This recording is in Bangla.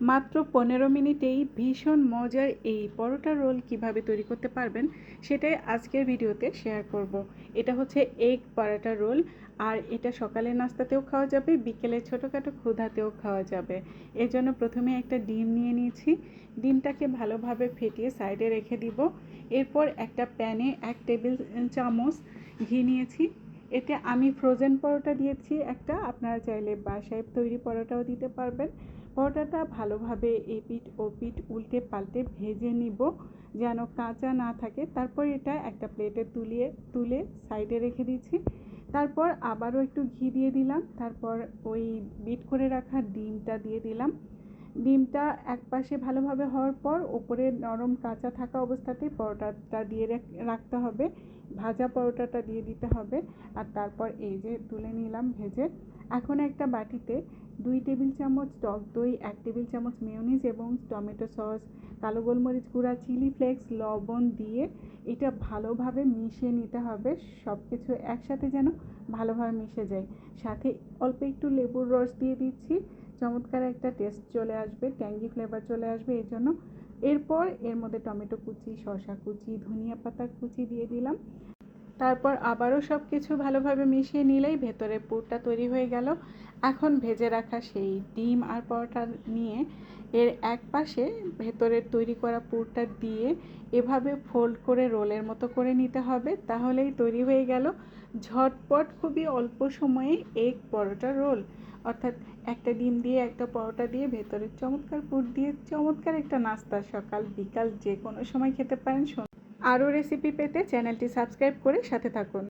মাত্র পনেরো মিনিটেই ভীষণ মজার এই পরোটা রোল কীভাবে তৈরি করতে পারবেন সেটাই আজকের ভিডিওতে শেয়ার করব। এটা হচ্ছে এগ পরোটা রোল, আর এটা সকালের নাস্তাতেও খাওয়া যাবে বিকেলে ছোটোখাটো ক্ষুধাতেও খাওয়া যাবে। এর জন্য প্রথমে একটা ডিম নিয়ে নিয়েছি। ডিমটাকে ভালোভাবে ফেটিয়ে সাইডে রেখে দিব। এরপর একটা প্যানে এক টেবিল চামচ ঘি নিয়েছি। এতে আমি ফ্রোজেন পরোটা দিয়েছি একটা। আপনারা চাইলে বাসায় তৈরি পরোটাও দিতে পারবেন। পরোটাটা ভালোভাবে এপিট ওপিট উল্টে পাল্টে ভেজে নিব যেন কাঁচা না থাকে। তারপর এটা একটা প্লেটে তুলিয়ে, তুলে সাইডে রেখে দিচ্ছি। তারপর আবারও একটু ঘি দিয়ে দিলাম। তারপর ওই বিট করে রাখা ডিমটা দিয়ে দিলাম। ডিমটা এক পাশে ভালোভাবে হওয়ার পর ওপরে নরম কাঁচা থাকা অবস্থাতেই পরোটাটা দিয়ে রাখতে হবে। ভাজা পরোটাটা দিয়ে দিতে হবে। আর তারপর এই যে তুলে নিলাম ভেজে। এখন একটা বাটিতে দুই টেবিল চামচ টক দই, এক টেবিল চামচ মেয়নিজ এবং টমেটো সস, কালো গোলমরিচ গুঁড়া, চিলি ফ্লেক্স, লবণ দিয়ে এটা ভালোভাবে মিশিয়ে নিতে হবে। সব কিছু একসাথে যেন ভালোভাবে মিশে যায়। সাথে অল্প একটু লেবুর রস দিয়ে দিচ্ছি। চমৎকার একটা টেস্ট চলে আসবে ট্যাঙ্গি ফ্লেভার চলে আসবে এই জন্য। এরপর এর মধ্যে টমেটো কুচি, শসা কুচি, ধনিয়া পাতা কুচি দিয়ে দিলাম। তারপর আবারও সব কিছু ভালোভাবে মিশিয়ে নিলেই ভেতরে পুরটা তৈরি হয়ে গেল। এখন ভেজে রাখা সেই ডিম আর পরোটা নিয়ে এর এক পাশে ভেতরের তৈরি করা পুরটা দিয়ে এভাবে ফোল্ড করে রোলের মতো করে নিতে হবে, তাহলেই তৈরি হয়ে গেল ঝটপট খুবই অল্প সময়ে এক পরোটা রোল। অর্থাৎ একটা ডিম দিয়ে একটা পরোটা দিয়ে ভেতরের চমৎকার পুর দিয়ে চমৎকার একটা নাস্তা সকাল বিকাল যে কোনো সময় খেতে পারেন আরও রেসিপি পেতে চ্যানেলটি সাবস্ক্রাইব করে সাথে থাকুন।